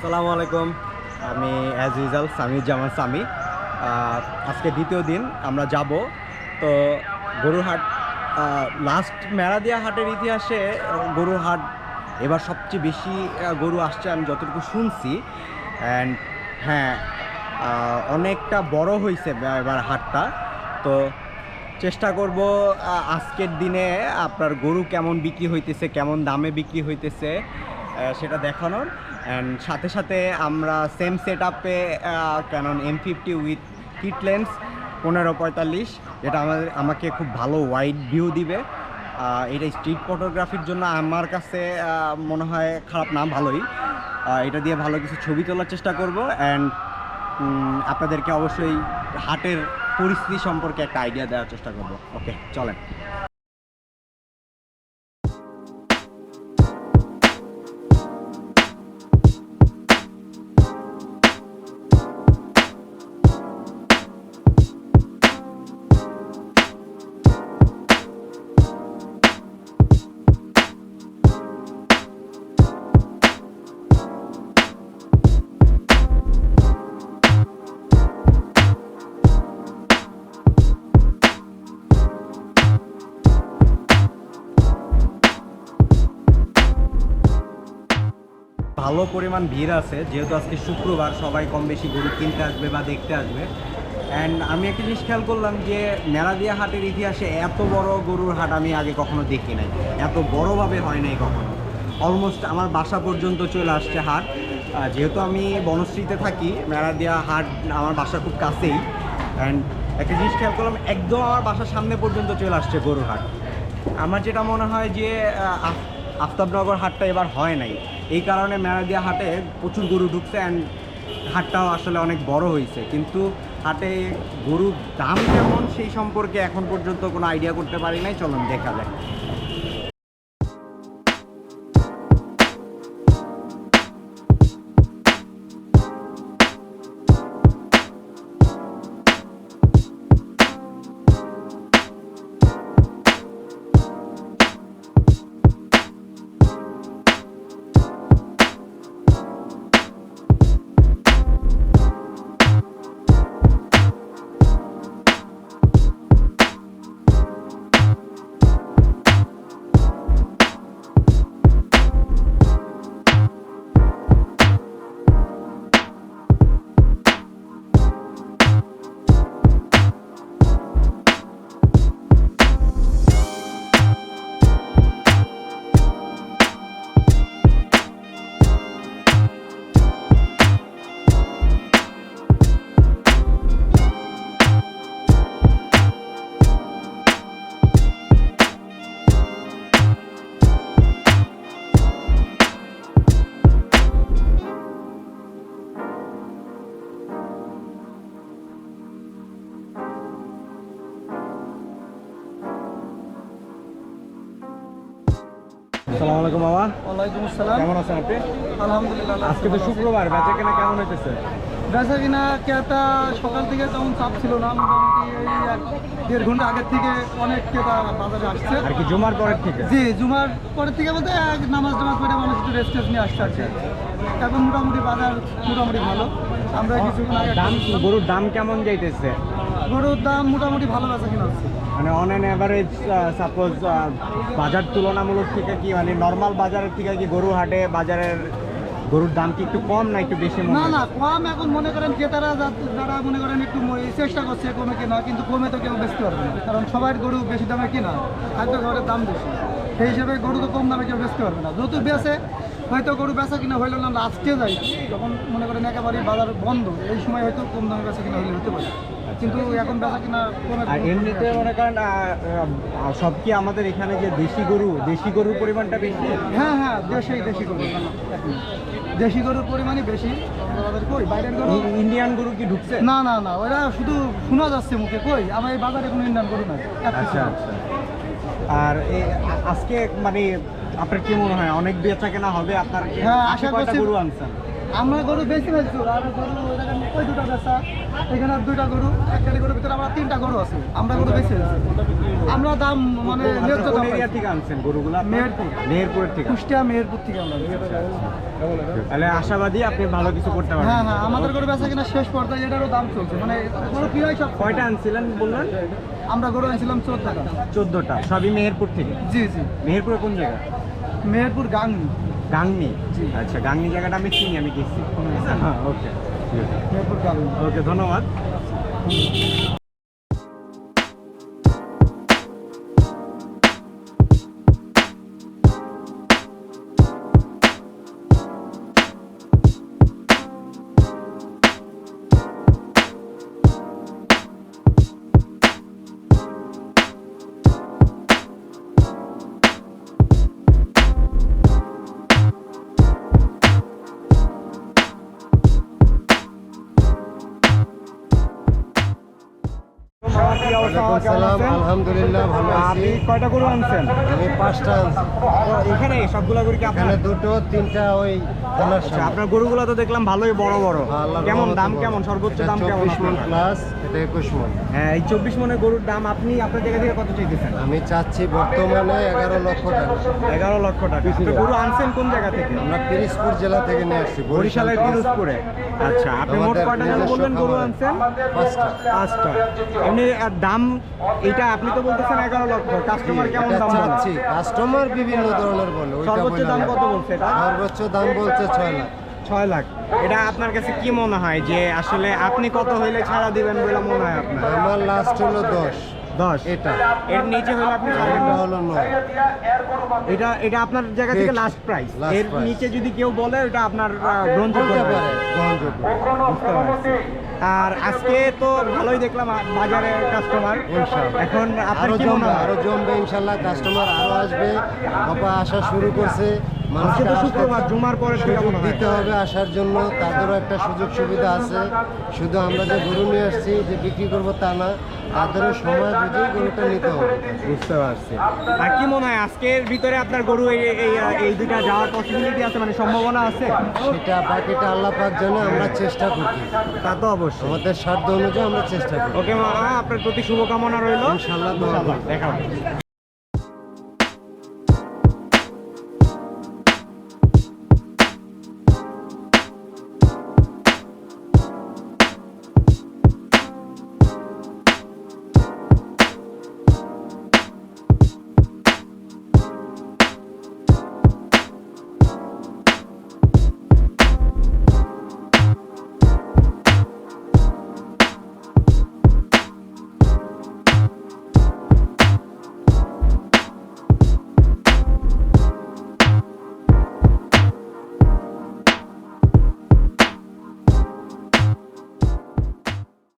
আসসালামু আলাইকুম। আমি অ্যাজ ইউজাল সামিউজ্জামান সামি। আজকে দ্বিতীয় দিন আমরা যাব। তো গরুহাট লাস্ট মেরাদিয়া হাটের ইতিহাসে আহ, গরুহাট এবার সবচেয়ে বেশি গরু আসছে আমি যতটুকু শুনছি। অ্যান্ড হ্যাঁ অনেকটা বড় হয়েছে এবার হাটটা। তো চেষ্টা করব আজকের দিনে আপনার গরু কেমন বিক্রি হইতেছে কেমন দামে বিক্রি হইতেছে। সেটা দেখানোর। অ্যান্ড সাথে সাথে আমরা সেম সেট আপে Canon M fifty with kit lens পনেরো পঁয়তাল্লিশ, যেটা আমাদের, আমাকে খুব ভালো ওয়াইড ভিউ দিবে। এটা স্ট্রিট ফটোগ্রাফির জন্য আমার কাছে মনে হয় খারাপ না, ভালোই। এটা দিয়ে ভালো কিছু ছবি তোলার চেষ্টা করব। অ্যান্ড আপনাদেরকে অবশ্যই হাটের পরিস্থিতি সম্পর্কে একটা আইডিয়া দেওয়ার চেষ্টা করব। ওকে চলেন। ভালো পরিমাণ ভিড় আছে, যেহেতু আজকে শুক্রবার সবাই কম বেশি গরু কিনতে আসবে বা দেখতে আসবে। অ্যান্ড আমি একটা জিনিস খেয়াল করলাম যে মেরাদিয়া হাটের ইতিহাসে এত বড় গরুর হাট আমি আগে কখনো দেখি নাই। এত বড়ভাবে হয় নাই কখনো। অলমোস্ট আমার বাসা পর্যন্ত চলে আসছে হাট। যেহেতু আমি বনশ্রীতে থাকি মেরাদিয়া হাট আমার বাসা খুব কাছেই। অ্যান্ড একটা জিনিস খেয়াল করলাম, একদম আমার বাসার সামনে পর্যন্ত চলে আসছে গরুর হাট। আমার যেটা মনে হয় যে আফতাবনগর হাটটা এবার হয় নাই। এই কারণে মেরাদিয়া হাটে প্রচুর গরু ঢুকছে অ্যান্ড হাটটাও আসলে অনেক বড় হয়েছে। কিন্তু হাটে গরুর দাম কেমন সেই সম্পর্কে এখন পর্যন্ত কোনো আইডিয়া করতে পারি নাই। চলুন দেখা যায় আসসালামু আলাইকুম বাবা। ওয়ালাইকুম আসসালাম। কেমন আছেন আপনি? আলহামদুলিল্লাহ আজকে তো শুক্রবার বেচা কেনা কেমন হইতেছে? বেচা কিনা ক্রেতা সকাল থেকে তেমন চাপ ছিল না মোটামুটি এই এক দেড় ঘণ্টা আগের থেকে অনেক ক্রেতা বাজারে আসছে। আর কি জুমার পরের থেকে? জি জুমার পরের থেকে বলতে এক নামাজ টামাজ পড়ে মানুষ একটু রেস্ট টেস্ট নিয়ে আসতে আছে এখন মোটামুটি বাজার মোটামুটি ভালো। আমরা আগে দাম গরুর দাম কেমন যাইতেছে? গরুর দাম মোটামুটি ভালো বেচা কিনা হচ্ছে। মানে অন অ্যান অ্যাভারেজ সাপোজ বাজার তুলনামূলক থেকে কি মানে নর্মাল বাজারের থেকে কি গরু হাটে বাজারের গরুর দাম কি একটু কম না একটু বেশি না না কম এখন মনে করেন ক্রেতারা তারা যারা মনে করেন একটু চেষ্টা করছে কমে কেনা কিন্তু কমে তো কেউ বেশি পারবে না কারণ সবার গরু বেশি দামে কেনা হয়তো ঘরের দাম বেশি। সেই হিসেবে গরু তো কম দামে কেউ বেচতে পারবে না। যত বেচে হয়তো গরু বেচা কিনা হইল না লাস্টে যাই। যখন মনে করেন একেবারে বাজার বন্ধ এই সময় হয়তো কম দামে বেচা কিনা হইলে হতে পারে। কিন্তু এখন বেচা কিনা আর এমনিতে মনে করেন সব কি আমাদের এখানে যে দেশি গরু দেশি গরুর পরিমাণটা বেশি? হ্যাঁ হ্যাঁ দেশি দেশি গরু। দেশি গরুর পরিমাণই বেশি। আমাদের কই? বাইরের গরু? ইন্ডিয়ান গরু কি ঢুকছে? না না না ওরা শুধু শোনা যাচ্ছে মুখে। কই? আমার এই বাজারে কোনো ইন্ডিয়ান গরু নাই। আচ্ছা নাই। আচ্ছা। আর আজকে মানে আপনার কি মনে হয় অনেক বেচা কেনা হবে আপনার? হ্যাঁ, আশা করছি- গরু আনছেন? আমরা গরু বেশি আর গরু ওই দুটো বেচা এখানে দুইটা গরু একটা গরুর ভিতরে আমরা তিনটা গরু আছে আমরা গরু বেশি ফেলছি আমরা দাম মানে ন্যায্য দাম এরিয়া থেকে আনছেন গরুগুলো? মেহেরপুর। মেহেরপুরের থেকে? কুষ্টিয়া মেহেরপুর থেকে আমরা তাহলে আশাবাদী আপনি ভালো কিছু করতে পারবেন। হ্যাঁ হ্যাঁ আমাদের গরু বেচা কিনা শেষ পর্যায়ে এটারও দাম চলছে। মানে গরু প্রায় সব কয়টা আনছিলেন বললেন? আমরা গরু এনেছিলাম চোদ্দ টাকা চোদ্দটা সবই মেহেরপুর থেকে? জি জি। মেহেরপুরে কোন জায়গা? মেহেরপুর গাংনি। গাংনি? আচ্ছা গাংনি জায়গাটা আমি চিনি আমি গেছি। হ্যাঁ ওকে। ওকে গাংনি আলহামদুলিল্লাহ ভালো আছি। আপনি কয়টা গরু আনছেন? আমি পাঁচটা আনছি। এখানে সবগুলা গরু কি আপনার? দুটো তিনটা ওই আচ্ছা আপনার গরুগুলো তো দেখলাম ভালোই বড় বড়। কেমন দাম কেমন? সর্বোচ্চ দাম কেমন 24 মণ প্লাস এটা একুশ মন। হ্যাঁ এই মনের গরুর দাম আপনি আপনার জায়গা থেকে কত চাইতেছেন? আমি চাচ্ছি বর্তমানে এগারো লক্ষ টাকা। এগারো লক্ষ টাকা। আপনি গরু আনছেন কোন জায়গা থেকে? আমরা পিরিজপুর জেলা থেকে নিয়ে আসছি বরিশালের পিরোজপুরে। আচ্ছা আপনি মোট কয়টা গরু আনছেন? পাঁচটা। পাঁচটা। এমনি দাম এটা আপনি তো বলতেছেন এগারো লক্ষ। কাস্টমার কেমন দাম? চাচ্ছি। কাস্টমার বিভিন্ন ধরনের বলে সর্বোচ্চ দাম কত বলছে এটা? সর্বোচ্চ দাম বলছে ছয় লাখ। ছয় লাখ। এটা আপনার কাছে কি মনে হয় যে আসলে আপনি কত হইলে ছাড়া দিবেন বলে মনে হয় আপনার? আমার লাস্ট হলো দশ। দশ? এটা। এর নিচে হলে আপনি হলো নয়। এটা এটা আপনার জায়গা থেকে লাস্ট প্রাইস এর. নিচে যদি কেউ বলে এটা আপনার গ্রহণযোগ্য পারে। গ্রহণযোগ্য বুঝতে পারছি। আর আজকে তো ভালোই দেখলাম বাজারে কাস্টমার এখন আরও জমবে আরও জমবে ইনশাল্লাহ কাস্টমার আরও আসবে। বাবা আসা শুরু করছে। মানুষকে তো শুক্রবার জুমার পরে সুযোগ দিতে হবে আসার জন্য তাদেরও একটা সুযোগ সুবিধা আছে। শুধু আমরা যে গরু নিয়ে আসছি যে বিক্রি করব তা না তাদেরও সময় বুঝেই গরুটা নিতে হবে। বুঝতে পারছি। আর কি মনে হয় আজকের ভিতরে আপনার গরু এই এই এই দুইটা যাওয়ার পসিবিলিটি আছে? মানে সম্ভাবনা আছে? সেটা বাকিটা আল্লাহ পাক জানে আমরা চেষ্টা করছি। তা তো অবশ্যই। আমাদের সাধ্য অনুযায়ী আমরা চেষ্টা করি ওকে আপনার প্রতি শুভকামনা রইল। ইনশাল্লাহ দোয়া দেখা